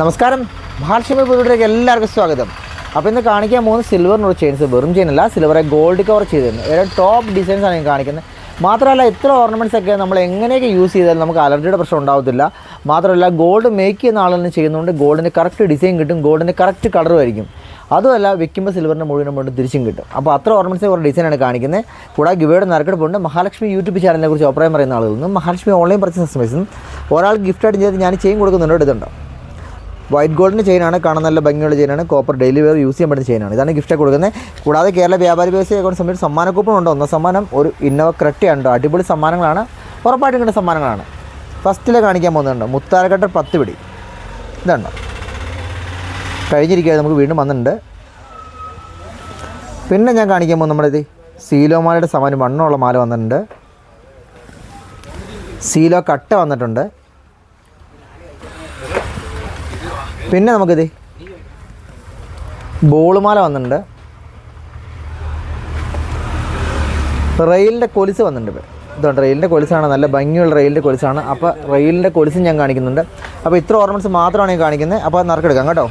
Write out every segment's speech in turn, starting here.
നമസ്കാരം. ഭാഷമി പുതിയതിലേക്ക് എല്ലാവർക്കും സ്വാഗതം. അപ്പോൾ ഇന്ന് കാണിക്കാൻ പോകുന്ന സിൽവറിനുള്ള ചെയിൻസ് വെറും ചെയിൻ അല്ല സിൽവറെ ഗോൾഡ് കവർ ചെയ്തിരുന്നു. ഏറെ ടോപ്പ് ഡിസൈൻസ് ആണ് ഞാൻ കാണിക്കുന്നത്. മാത്രമല്ല ഇത്ര ഓർണമെന്റ്സ് ഒക്കെ നമ്മൾ എങ്ങനെയൊക്കെ യൂസ് ചെയ്താലും നമുക്ക് അലർജിയുടെ പ്രശ്നം ഉണ്ടാവത്തില്ല. മാത്രമല്ല ഗോൾഡ് മേക്ക് ചെയ്യുന്ന ആളുകൾ ചെയ്യുന്നതുകൊണ്ട് ഗോൾഡിന് കറക്റ്റ് ഡിസൈൻ കിട്ടും ഗോൾഡിന്റെ കറക്റ്റ് കളറും ആയിരിക്കും. അതുമല്ല വിൽക്കുമ്പോൾ സിൽവറിന്റെ മുഴുവൻ മുഴുവൻ തിരിച്ചും കിട്ടും. അപ്പോൾ അത്ര ഓർണമെന്റ്സ് കുറേ ഡിസൈനാണ് കാണിക്കുന്നത്. കൂടാതെ ഗിവയുടെ നറുക്കെടുപ്പുണ്ട് മഹാലക്ഷ്മി യൂട്യൂബ് ചാനലിനെ കുറിച്ച് അഭിപ്രായം പറയുന്ന ആളുകളിൽ നിന്നും മഹാലക്ഷ്മി ഓൺലൈൻ പർച്ചേസ് കസ്റ്റമേഴ്സും ഒരാൾ ഗിഫ്റ്റായിട്ട് ചെയ്ത് ഞാൻ ചെയ്യും കൊടുക്കുന്നുണ്ട്. എടുത്തുണ്ടോ വൈറ്റ് ഗോൾഡിന്റെ ചെയിനാണ് കാണാൻ നല്ല ഭംഗിയുള്ള ചെയിനാണ് കോപ്പർ ഡെയിലി വെയർ യൂസ് ചെയ്യാൻ പറ്റുന്ന ചെയിനാണ് ഇതാണ് ഗിഫ്റ്റ് കൊടുക്കുന്നത്. കൂടാതെ കേരള വ്യാപാരി വ്യവസായ അക്കൗണ്ട് സമയത്ത് സമ്മാന കൂപ്പൺ ഉണ്ട്? ഒന്നാം സമ്മാനം ഒരു ഇന്നോവ ആണ് അടിപൊളി സമ്മാനങ്ങളാണ്. ഉറപ്പായിട്ടും കിട്ടുന്ന സമ്മാനങ്ങളാണ്. ഫസ്റ്റിൽ കാണിക്കാൻ പോകുന്നുണ്ട് മുത്താരക്കട്ട പത്ത് പിടി. ഇതാണ് കഴിഞ്ഞിരിക്കുകയാണ് നമുക്ക് വീണ്ടും വന്നിട്ടുണ്ട്. പിന്നെ ഞാൻ കാണിക്കാൻ പോകുന്നു നമ്മുടെ ഇത് സീലോമാലയുടെ സമാനം വണ്ണമുള്ള മാല വന്നിട്ടുണ്ട്. സീലോ കട്ട വന്നിട്ടുണ്ട്. പിന്നെ നമുക്കിത് ബോളുമാല വന്നിട്ടുണ്ട്. റെയിലിന്റെ കൊലുസ് വന്നിട്ടുണ്ട് ഇതുണ്ട് റെയിലിന്റെ കൊലുസാണ് നല്ല ഭംഗിയുള്ള റെയിലിന്റെ കൊലുസാണ്. അപ്പോൾ റെയിലിന്റെ കൊലുസും ഞാൻ കാണിക്കുന്നുണ്ട്. അപ്പോൾ ഇത്ര ഓർണമെന്റ്സ് മാത്രമാണ് ഞാൻ കാണിക്കുന്നത്. അപ്പോൾ നറുക്കെടുക്കാം കേട്ടോ.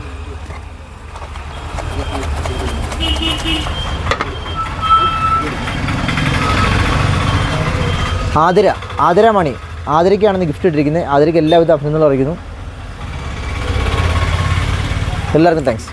ആതിര ആതിര മണി ആതിരയ്ക്കാണ് ഗിഫ്റ്റ് ഇട്ടിരിക്കുന്നത്. ആതിരയ്ക്ക് എല്ലാവിധ അഭിനന്ദനങ്ങളും അറിയിക്കുന്നു. എല്ലാവർക്കും താങ്ക്സ്